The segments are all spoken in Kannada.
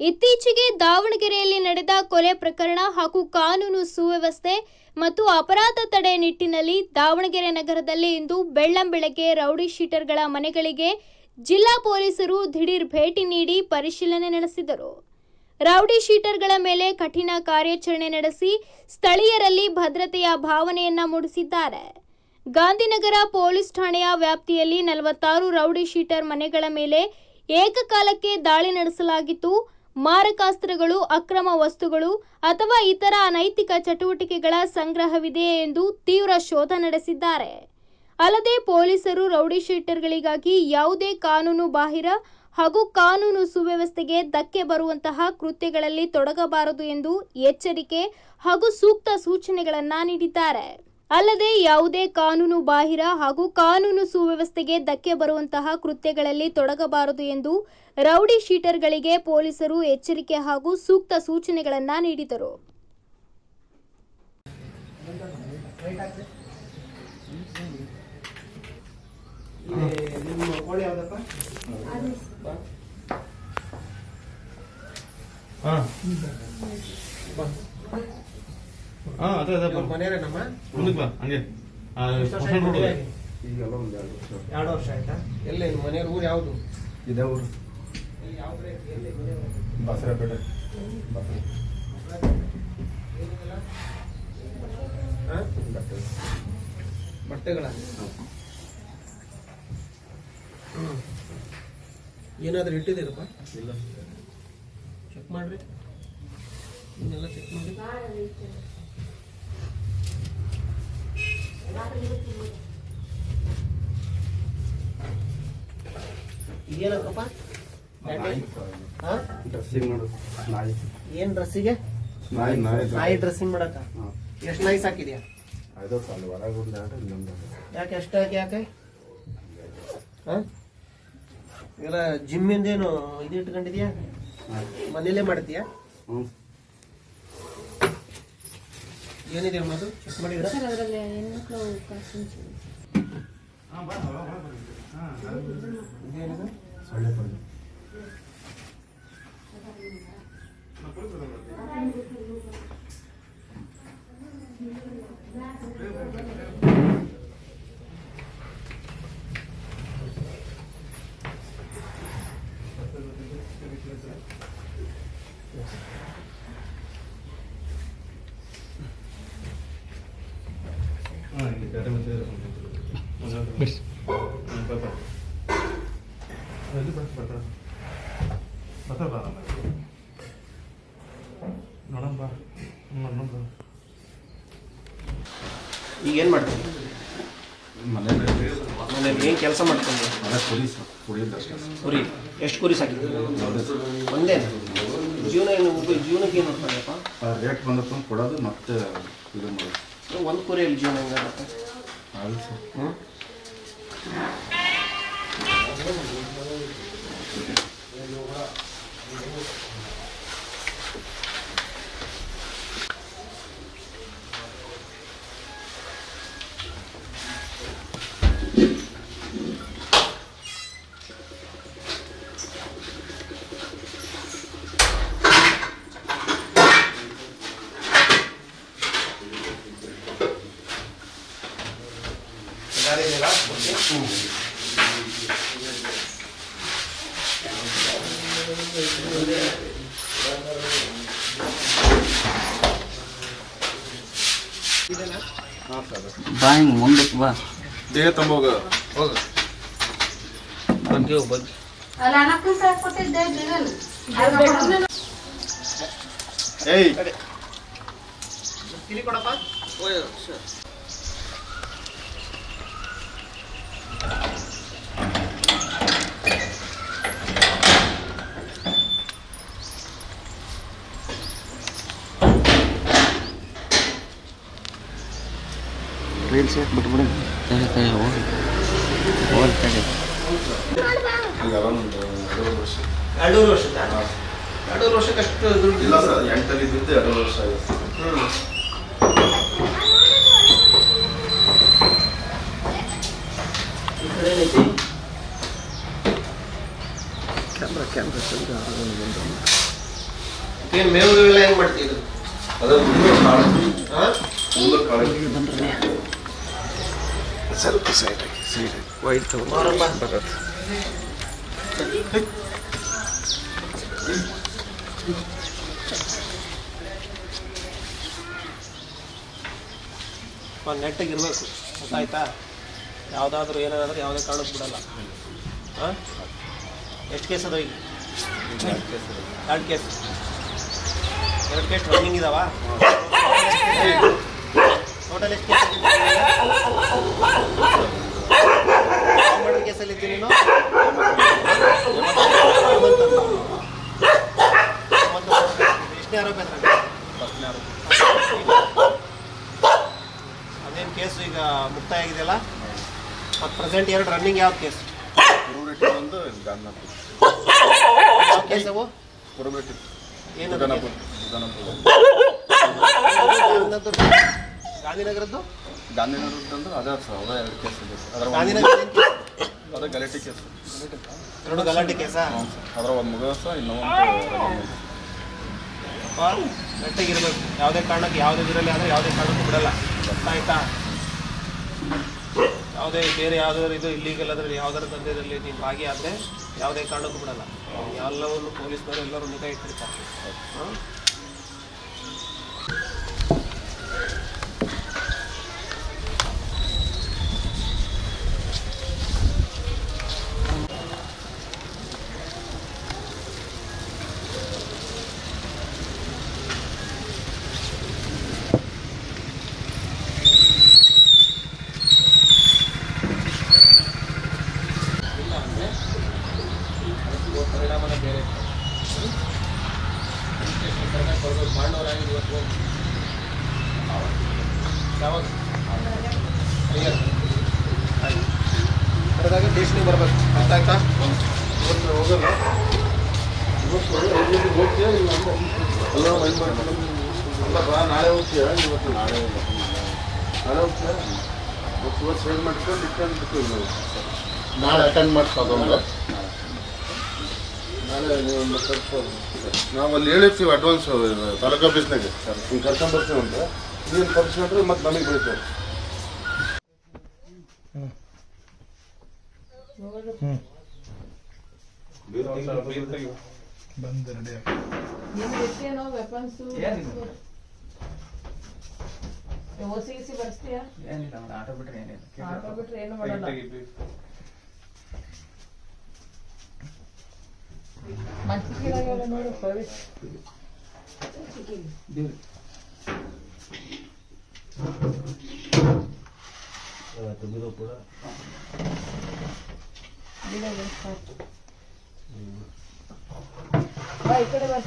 ಇತ್ತೀಚೆಗೆ ದಾವಣಗೆರೆಯಲ್ಲಿ ನಡೆದ ಕೊಲೆ ಪ್ರಕರಣ ಹಾಗೂ ಕಾನೂನು ಸುವ್ಯವಸ್ಥೆ ಮತ್ತು ಅಪರಾಧ ತಡೆ ನಿಟ್ಟಿನಲ್ಲಿ ದಾವಣಗೆರೆ ನಗರದಲ್ಲಿ ಇಂದು ಬೆಳ್ಳಂಬೆಳಗ್ಗೆ ರೌಡಿ ಶೀಟರ್ಗಳ ಮನೆಗಳಿಗೆ ಜಿಲ್ಲಾ ಪೊಲೀಸರು ದಿಢೀರ್ ಭೇಟಿ ನೀಡಿ ಪರಿಶೀಲನೆ ನಡೆಸಿದರು. ರೌಡಿ ಶೀಟರ್ಗಳ ಮೇಲೆ ಕಠಿಣ ಕಾರ್ಯಾಚರಣೆ ನಡೆಸಿ ಸ್ಥಳೀಯರಲ್ಲಿ ಭದ್ರತೆಯ ಭಾವನೆಯನ್ನ ಮೂಡಿಸಿದ್ದಾರೆ. ಗಾಂಧಿನಗರ ಪೊಲೀಸ್ ಠಾಣೆಯ ವ್ಯಾಪ್ತಿಯಲ್ಲಿ ನಲವತ್ತಾರು ರೌಡಿ ಶೀಟರ್ ಮನೆಗಳ ಮೇಲೆ ಏಕಕಾಲಕ್ಕೆ ದಾಳಿ ನಡೆಸಲಾಗಿತ್ತು. ಮಾರಕಾಸ್ತ್ರಗಳು, ಅಕ್ರಮ ವಸ್ತುಗಳು ಅಥವಾ ಇತರ ಅನೈತಿಕ ಚಟುವಟಿಕೆಗಳ ಸಂಗ್ರಹವಿದೆ ಎಂದು ತೀವ್ರ ಶೋಧ ನಡೆಸಿದ್ದಾರೆ. ಅಲ್ಲದೆ ಪೊಲೀಸರು ರೌಡಿ ಶೀಟರ್ಗಳಿಗಾಗಿ ಯಾವುದೇ ಕಾನೂನು ಬಾಹಿರ ಹಾಗೂ ಕಾನೂನು ಸುವ್ಯವಸ್ಥೆಗೆ ಧಕ್ಕೆ ಬರುವಂತಹ ಕೃತ್ಯಗಳಲ್ಲಿ ತೊಡಗಬಾರದು ಎಂದು ಎಚ್ಚರಿಕೆ ಹಾಗೂ ಸೂಕ್ತ ಸೂಚನೆಗಳನ್ನ ನೀಡಿದ್ದಾರೆ. ಅಲ್ಲದೆ ಯಾವುದೇ ಕಾನೂನು ಬಾಹಿರ ಹಾಗೂ ಕಾನೂನು ಸುವ್ಯವಸ್ಥೆಗೆ ಧಕ್ಕೆ ಬರುವಂತಹ ಕೃತ್ಯಗಳಲ್ಲಿ ತೊಡಗಬಾರದು ಎಂದು ರೌಡಿ ಶೀಟರ್ಗಳಿಗೆ ಪೊಲೀಸರು ಎಚ್ಚರಿಕೆ ಹಾಗೂ ಸೂಕ್ತ ಸೂಚನೆಗಳನ್ನ ನೀಡಿದರು ಇಲ್ಲಿ ನಿಮ್ಮ ಕೋಳಿ ಯಾವ್ದಪ್ಪ ಬಾ. ಹಾ ಬಾ. ಅದೇ ಅದೇ ಇವ್ರ ಮನೆಯವ್ರೇನಮ್ಮ ಮುಂದಕ್ಕೆ ಬಾ ಹಂಗೆ ಆ, ಹೊಸ ರೋಡ್ ಇದೆ. ಈಗೆಲ್ಲ ಒಂದು ಎರಡು ವರ್ಷ ಎರಡು ವರ್ಷ ಆಯ್ತಾ ಎಲ್ಲಿ ನಿಮ್ಮ ಮನೆಯವ್ರ ಊರು ಯಾವುದು ಇದೇ ಊರು? ಬಸರಪೇಟೆ ಬಸರ? ಹಾ? ಬಟ್ಟೆ ಬಟ್ಟೆಗಳ ಹ್ಮ್. ಏನಾದ್ರೂ ಇಟ್ಟಿದ್ದೀರಪ್ಪ ಇಲ್ಲ ಚೆಕ್ ಮಾಡ್ರಿ ಇನ್ನೆಲ್ಲ ಚೆಕ್ ಮಾಡಿ ಇದೇನಕ್ಕಪ್ಪ? ಡ್ರೆಸ್ಸಿಂಗ್ ನೋಡು ನಾಯಿ. ಏನ್ ಡ್ರೆಸ್ಸಿಗೆ ನಾಯಿ ನಾಯಿ ನಾಯಿ ಡ್ರೆಸ್ಸಿಂಗ್ ಮಾಡಕ ಎಷ್ಟು ನಾಯಿ ಸಾಕಿದ್ಯಾ? ಅದು ಅಲ್ಲಿ ಹೊರಗೆ ಒಂದು ಇಲ್ಲೊಂದು ಯಾಕೆ ಎಷ್ಟು ಯಾಕೆ ಯಾಕೆ? ಹಾ? ಇವೆಲ್ಲ ಜಿಮ್ಮಿಂದೇನು ಇದು ಇಟ್ಕೊಂಡಿದ್ಯಾ? ಮನೇಲೆ ಮನೇಲೇ ಮಾಡ್ತೀಯಾ? ಹ್ಞೂ ಏನಿದೆ ಅಮ್ಮದು ಚೆಕ್ ಮಾಡಿದ್ರೆ ಸರ್ ಅದರಲ್ಲಿ ಹೆಣ್ಮಕ್ಳು ಕಾಸ್ಟ್ಯೂಮ್ಸ್ ಹಾ, ಬಾ, ಬಾ, ಬಾ, ಬಾ. ಹಾ, ಇದೇನಿದೆ? ಸೊಳ್ಳೆ ಪಲ್ಲೆ ಹಾ, ಇಲ್ಲಿ ಗಾಡಿ ಮತ್ತೆ ಇದೆ. ಒಂದು ನಿಮಿಷ. ಹ್ಮ್, ಬಾ, ಬಾ. ಇಲ್ಲಿ ಬಾ, ಬಾ, ಬಾ. ಬರ್ತಾ ಬಾ, ಆರಾಮ. ನೋಡೋಣ ಬಾ ಬಾ. ಈಗ ಏನು ಮಾಡ್ತೀನಿ ಏನ್ ಕೆಲಸ ಮಾಡ್ಕೊಂಡು ಕುರಿ ಎಷ್ಟು ಕುರಿ ಸಾಕಿದ್ರು? ಒಂದೇ ಜೀವನ ಏನು ಜೀವನಕ್ಕೆ ಏನು ನೋಡ್ತಾರಪ್ಪ ರೇಟ್ ಬಂದಪ್ಪ ಕೊಡೋದು ಮತ್ತೆ ಇದು ಮಾಡೋದು. ಒಂದು ಕುರಿಯಲ್ಲಿ ಜೀವನ ಹೆಂಗಾಗುತ್ತೆ ಸರ್. ಹ್ಞೂ ಸರ್ ಬಾ ಹಿಂಗೆ ಮುಂದಕ್ಕೆ ಬಾ. ದೇಹ ತಂಬೋಗ? ಹೋಗ. ಬಗ್ಗೆ ಬಗ್ಗೆ ಏಯ್. ತಿಳಿ ಕೊಡಪ್ಪ. ರೀಲ್ಸ್ ಯಾಕೆ ಬಿಟ್ಬಿಡು? ತಡೆ ತಡೆ ಹೋಗಿ. ಹೋಗಿ ತಡೆ ವರ್ಷ ಎರಡೂವರೆ ವರ್ಷದ ಎರಡೂವರೆ ವರ್ಷಕ್ಕೆ ಅಷ್ಟು ದುಡ್ಡು ಇಲ್ಲ ಸರ್ ಎಂಟಲ್ಲಿ ಇದ್ದಿದ್ದು ಎರಡೂವರೆ ವರ್ಷ ಆಗಿದೆ. ಹ್ಞೂ ಈ ಕಡೆ ಏನೈತಿ ಕ್ಯಾಮ್ರಾ ಕ್ಯಾಮ್ರಾ ಚಂದ ಬಂದು. ಮೇವು ಮೇವುಗಳೆಲ್ಲ ಹೆಂಗ್ ಮಾಡ್ತಿದ್ರು ಅದ್ರ ಮುಂದೆ ಕಾಳು ಮುಂದೆ ಕಾಳು ಸ್ವಲ್ಪ ಸೈಡ್ ಸೈಡ್ ವೈಟ್ ಮಾರಪ್ಪ. ಬರುತ್ತೆ. ನೆಟ್ಟಿಗೆ ಇರಬೇಕು. ಗೊತ್ತಾಯ್ತಾ? ಯಾವುದಾದ್ರೂ ಏನಾದರೂ ಯಾವುದೇ ಕಾರಣಕ್ಕೆ ಬಿಡಲ್ಲ. ಹಾಂ? ಎಷ್ಟು ಕೇಸ್ ಅದಾವ ಈಗ? ಎರಡು ಕೇಸ್ ಎರಡು ಕೇಸ್ ರನ್ನಿಂಗ್ ಇದಾವ ಟೋಟಲ್ ಎಷ್ಟು ಕೇಸ್ ಮರ್ಡರ್ ಕೇಸಲ್ಲಿ ಇದ್ದೀನಿ ನೀನು ಎಷ್ಟನೇ ಆರೋಪ ಫಸ್ಟ್ನೇ ಆರೋಪ ಅದೇನು ಕೇಸು ಈಗ ಮುಕ್ತಾಯ ಆಗಿದೆಯಲ್ಲ ಮತ್ತು ಪ್ರೆಸೆಂಟ್ ಎರಡು ರನ್ನಿಂಗ್ ಯಾವ ಕೇಸ್ ಕುರುಬೆಟ್ಟಿ ಒಂದು ಗಾಂಧನಾಪುರ ಯಾವ ಕೇಸ್ ಅವು ಕುರುಬೆಟ್ಟಿ ಏನು ಉದನಾಪುರ ಉದನಾಪುರ ಗಾಂಧಿನಗರದ್ದು ಗಾಂಧಿನಗರದ್ದು ಅದೇ ಸರ್ ಅದೇ ಎರಡು ಕೇಸ್ ಇದೆ ಅದರ ಗಾಂಧಿನಗರ? ಅದೇ ಗಲಾಟೆ ಕೇಸ್ ಎರಡು ಗಲಾಟೆ ಕೇಸಾ ಅದರ ಒಂದು ಮುಗಿದ ಇನ್ನೊಂದು ಗಟ್ಟಿಗಿರ್ಬೇಕು. ಯಾವುದೇ ಕಾರಣಕ್ಕೆ ಯಾವುದೇ ಇದರಲ್ಲಿ ಆದರೆ ಯಾವುದೇ ಕಾರಣಕ್ಕೂ ಬಿಡಲ್ಲ. ಗೊತ್ತಾಯ್ತಾ? ಯಾವುದೇ ಬೇರೆ ಯಾವ್ದಾದ್ರು ಇದು ಇಲ್ಲಿಗೆಲ್ಲ ಅದ್ರಲ್ಲಿ ಯಾವ್ದಾದ್ರು ದಂಧೆಯಲ್ಲಿ ನೀನು ಭಾಗಿಯಾದರೆ ಯಾವುದೇ ಕಾರಣಕ್ಕೂ ಬಿಡಲ್ಲ. ಎಲ್ಲವನ್ನು ಪೊಲೀಸ್ನವರು ಎಲ್ಲರೂ ನಿಗಾ ಇಟ್ಟಿರ್ತಾರೆ ಹಾಂ ಇಲ್ಲ ಅಂದರೆ ಅದಕ್ಕೆ ಪರಿಣಾಮನೇ ಬೇರೆ ಕರೆಕ್ಟಾಗಿ ಬರ್ಬೇಕು ಮಾಡೋರಾಗಿ ಇವತ್ತು ಹೋಗಿ ಯಾವಾಗ? ಕರೆದಾಗ ಬರ್ಬೇಕು. ಅರ್ಥ ಆಯ್ತಾ ಹೋಗಲ್ಲ ಹೋಗ್ತೀಯಾ ಇಲ್ಲ ಮೈಂಡ್ ಮಾಡ್ಕೊಂಡು ಅಲ್ಲಪ್ಪ ನಾಳೆ ಹೋಗ್ತೀಯಾ ಇವತ್ತು ನಾಳೆ ನಾಳೆ ಹೋಗ್ತೀಯಾ ಇವತ್ತು ಇವತ್ತು ಸೇವ್ ಮಾಡ್ಕೊಂಡು ಇಟ್ಕೊಂಡು ನಾಳೆ ಅಟೆಂಡ್ ಮಾಡ್ಸೋದೊಂದು ನಾಳೆ ನೀವು ನಾವು ಅಲ್ಲಿ ಹೇಳಿರ್ತೀವಿ ಅಡ್ವಾನ್ಸ್ ತಾಲೂಕು ಆಫೀಸ್ನಾಗೆ ಹಿಂಗೆ ಕರ್ಕೊಂಡ್ಬರ್ತೀವಿ ಅಂತ ನೀನು ಕರ್ಸ್ಕೊಂಡ್ರೆ ಮತ್ತೆ ನಮಗೆ ಬರ್ಸ್ತೀಯಾ? ಏನಿಲ್ಲ ಆಟೋ ಬಿಟ್ರೆ ಏನಿಲ್ಲ. ಆಟೋ ಬಿಟ್ರೆ ಏನು ಮಾಡಲ್ಲ. ಮಂಚಿಗೆ ನೋಡು ಪ್ರವೇಶ್. ಇಲ್ಲ, ಇಲ್ಲ, ಸಾಕು. ಬಾ ಈ ಕಡೆ ಬಾ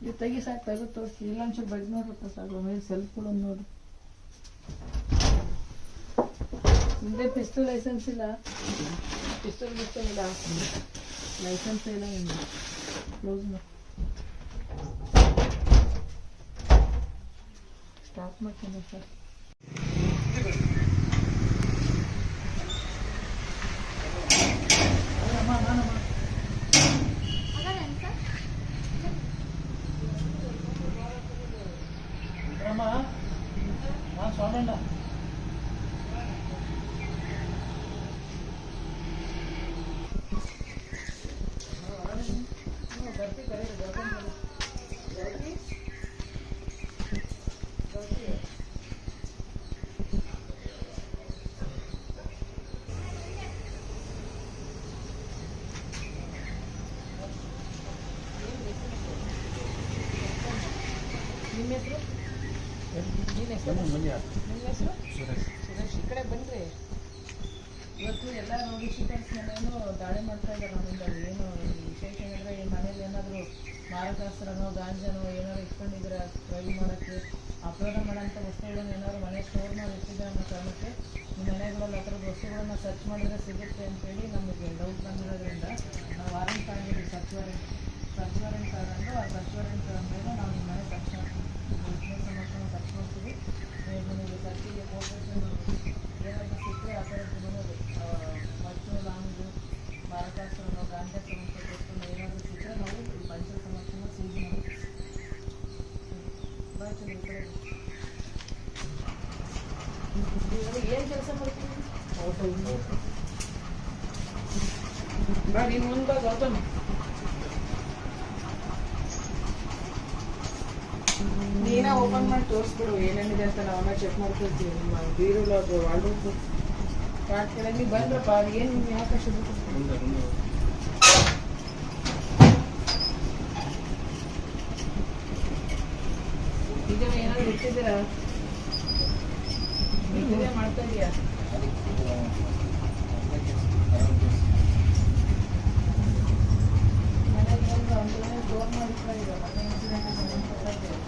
ಇದು ತೆಗಿ ಸಾಕು ತೆಗೆದು ತೋರಿಸಿ ಇಲ್ಲ ಒಂಚೂರು ಬಗ್ ನೋಡ್ರಪ್ಪ ಸಾಕು ಮೇಲೆ ಸೆಲ್ಫ್ ಕೂಡ ನೋಡು ಮುಂದೆ ಪಿಸ್ತೂಲ್ ಲೈಸೆನ್ಸ್ ಇಲ್ಲ ಪಿಸ್ತೂಲ್ ಗಿಸ್ತೂಲ್ ಇಲ್ಲ ಲೈಸೆನ್ಸ್ ಇಲ್ಲ ನಿಮ್ದು ಕ್ಲೋಸ್ ಮಾಡಿ ಸ್ಟಾಪ್ ಮಾಡ್ತೀನಿ ಸರ್ ನಿಮ್ಮ ಸುರೇಶ್. ಈ ಕಡೆ ಬನ್ನಿರಿ ಇವತ್ತು ಎಲ್ಲ ರೋಗಿ ಶೀಟರ್ಸ್ ಮನೆಯೂ ದಾಳಿ ಮಾಡ್ತಾ ಇದ್ದಾರೆ ನಮ್ಮಿಂದ ಏನು ವಿಶೇಷ ಏನಂದ್ರೆ ಈ ಮನೇಲಿ ಏನಾದರೂ ಮಾರಕಾಸ್ತ್ರನೋ ಗಾಂಜಾನೋ ಏನಾದ್ರು ಇಟ್ಕೊಂಡಿದ್ರೆ ಟ್ರೈ ಮಾಡೋಕ್ಕೆ ಅಪರಾಧ ಮಾಡೋಂಥ ವಸ್ತುಗಳನ್ನ ಏನಾದ್ರು ಮನೆ ಸ್ಟೋರ್ ಮಾಡಿ ಇಟ್ಟಿದ್ರೆ ಅನ್ನೋ ಕಾರಣಕ್ಕೆ ಈ ಮನೆಗಳಲ್ಲಿ ಆ ಥರದ ವಸ್ತುಗಳನ್ನ ಸರ್ಚ್ ಮಾಡಿದ್ರೆ ಸಿಗುತ್ತೆ ಅಂತೇಳಿ ನಮಗೆ ಡೌಟ್ ಬಂದಿರೋದ್ರಿಂದ ನಾವು ವಾರೆಂಟ್ ಆಗಿದ್ದೀವಿ. ಸರ್ಚ್ ವಾರೆಂಟ್ ಸರ್ಚ್ ವಾರೆಂಟ್ ತಗೊಂಡು ಆ ಸರ್ಚ್ ವಾರೆಂಟ್ ಮೇಲೆ ನಾವು ನಿಮ್ಮ ಮನೆ ಸರ್ಚ್ ಮಾಡ್ತೀವಿ. Vale, no va a ನೀನು ಓಪನ್ ಮಾಡಿ ತೋರಿಸ್ಬಿಡು, ಏನೇನಿದೆ ಅಂತ ನಾವೆಲ್ಲ ಚೆಕ್ ಮಾಡ್ಕೊಳ್ತೀವಿ. ನಿಮ್ಮ ಬೀರುಗಳು ಅದು ವಾರ್ಡ್ರೋಬ್ ಕಾಟ್ ನೀವು ಬಂದ್ರಪ್ಪ, ಅದು ಏನು ಯಾಕೆ ಅಷ್ಟು ದುಡ್ಡು? ಈಗ ಏನಾದ್ರು ಮಾಡ್ತಾ ಇದೀಯಾ? ಮನೆಗೆ ಡೋರ್ ಮಾಡ್ತಾ ಇದೆಯಾ? ಮನೆ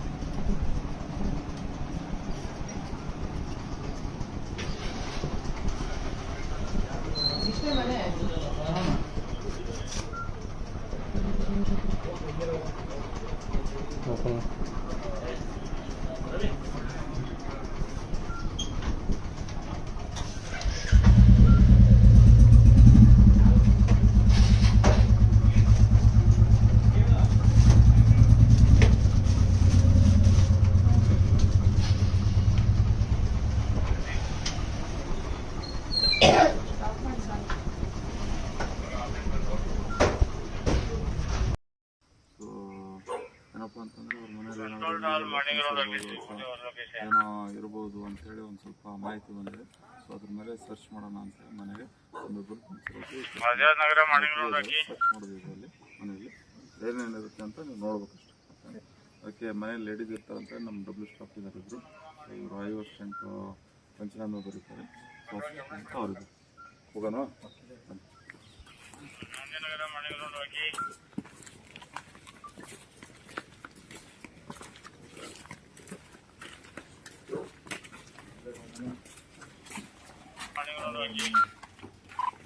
ಅಂತೇಳಿ ಒಂದು ಸ್ವಲ್ಪ ಮಾಹಿತಿ ಬಂದಿದೆ. ಸೊ ಅದ್ರ ಮೇಲೆ ಸರ್ಚ್ ಮಾಡೋಣ ಅಂತ ಮನೆಗೆ ಒಂದೊಬ್ಬರು ಸರ್ಚ್ ಮಾಡಿದ್ವಿ ಅಲ್ಲಿ ಮನೆಯಲ್ಲಿ. ಏನೇನಿರುತ್ತೆ ಅಂತ ನೀವು ನೋಡ್ಬೇಕಷ್ಟೆ. ಅದಕ್ಕೆ ಮನೇಲಿ ಲೇಡೀಸ್ ಇರ್ತಾರಂತೆ ನಮ್ಮ ಡಬ್ಲ್ಯೂ ಸ್ಟಾಫ್ ಇದ್ದಾರೆ ಇದ್ರು ಇವರು ಐವತ್ತು ಸೆಂಟು ಪಂಚನಾಮ ಬರೀತಾರೆ ಸೊ ಅಂತ ಅವ್ರಿದ್ರು ಹೋಗೋಣ?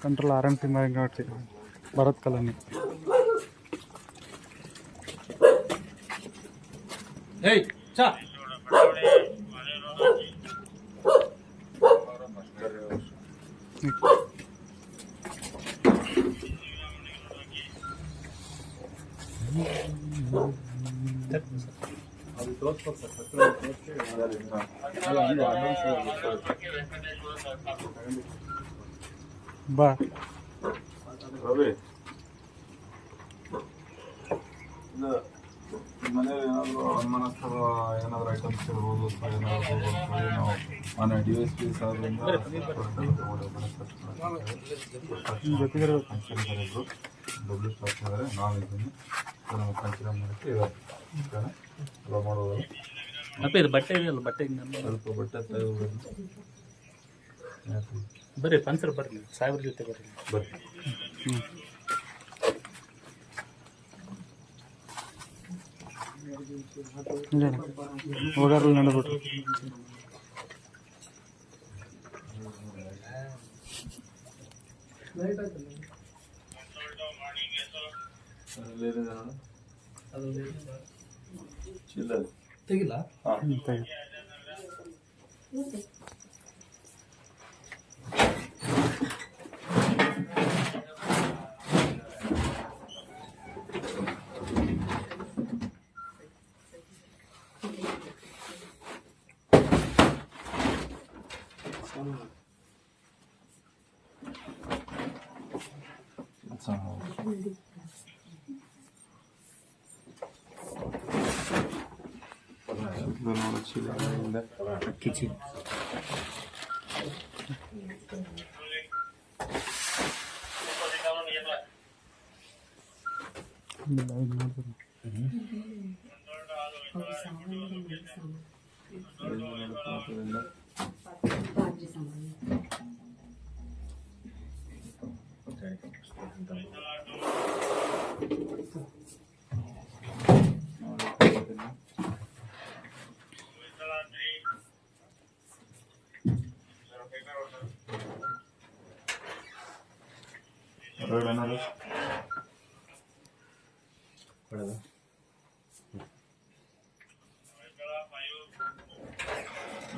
ಕಂಟ್ರೋಲ್ ಆರ್ ಎಮ್ ಟಿ ಮಾಡಿ ಭರತ್ ಕಲಾನಿ ಬಾ. ರವಿ. ಇದು ಮನೇಲಿ ಏನಾದರೂ ಅನುಮಾನಾಸ್ಪದ ಏನಾದರೂ ಐಟಮ್ಸ್ ಇರ್ಬೋದು ಏನಾದರೂ ನಾವು ಮನೆ ಡಿ ಎಸ್ ಪಿ ಸಾಹೇಬ್ರಿಂದ ಡಬ್ಲ್ಯೂ ಸ್ಟಾಫ್ ಇದ್ದಾರೆ ನಾವು ಇದ್ದೀನಿ ನಾವು ಕನ್ಸಿಡರ್ ಮಾಡೋಕ್ಕೆ ಇದ್ದಾರೆ ಓಕೆನಾ? ಎಲ್ಲ ಮಾಡೋದು ಅಪ್ಪ ಇದು ಬಟ್ಟೆ ಇದೆಯಲ್ಲ ಬಟ್ಟೆ ಸ್ವಲ್ಪ ಬಟ್ಟೆ ತೆಗೆದು ಬರ್ರಿ ಪಂಚರ್ ಬರ್ರಿ ಸಾಹೇಬ್ರ ಜೊತೆ ಬರ್ರಿ. ಬರ್ರಿ. ಹೋಗಾರಲ್ಲಿ ನಡೆದ್ಬಿಟ್ರು. ತೆಗಿಲ್ಲ? ತೆಗಿಲ್ಲ ಹ್ಮ್, ತೆಗಿ. ಇದು ನೋಡು ಚೀಲ ಹಿಂದೆ ಕಿಚಿ ಇಲ್ಲ, ಇದು ನೋಡ್ಬೇಕು. ಹಿಂದೆ ಹೊರಗಡೆ ಏನಾದ್ರು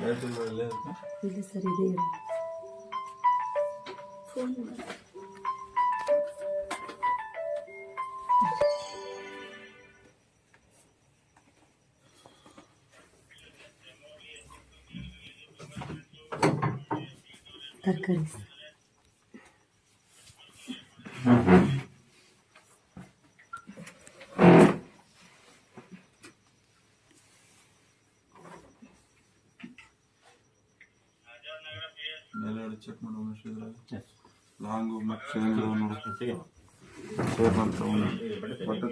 ಇಲ್ಲ ಸರ್ ಇದೆ ತರಕಾರಿ ಮೇಲ್ಗಡೆ ಚೆಕ್ ಮಾಡೋಣ ಇದ್ರಾಗ. ಲಾಂಗು ಮತ್ತೆ ಚೇಂಜ್ ನೋಡು ಸೇರ್ ಅಂತ ಬಟ್ಟೆ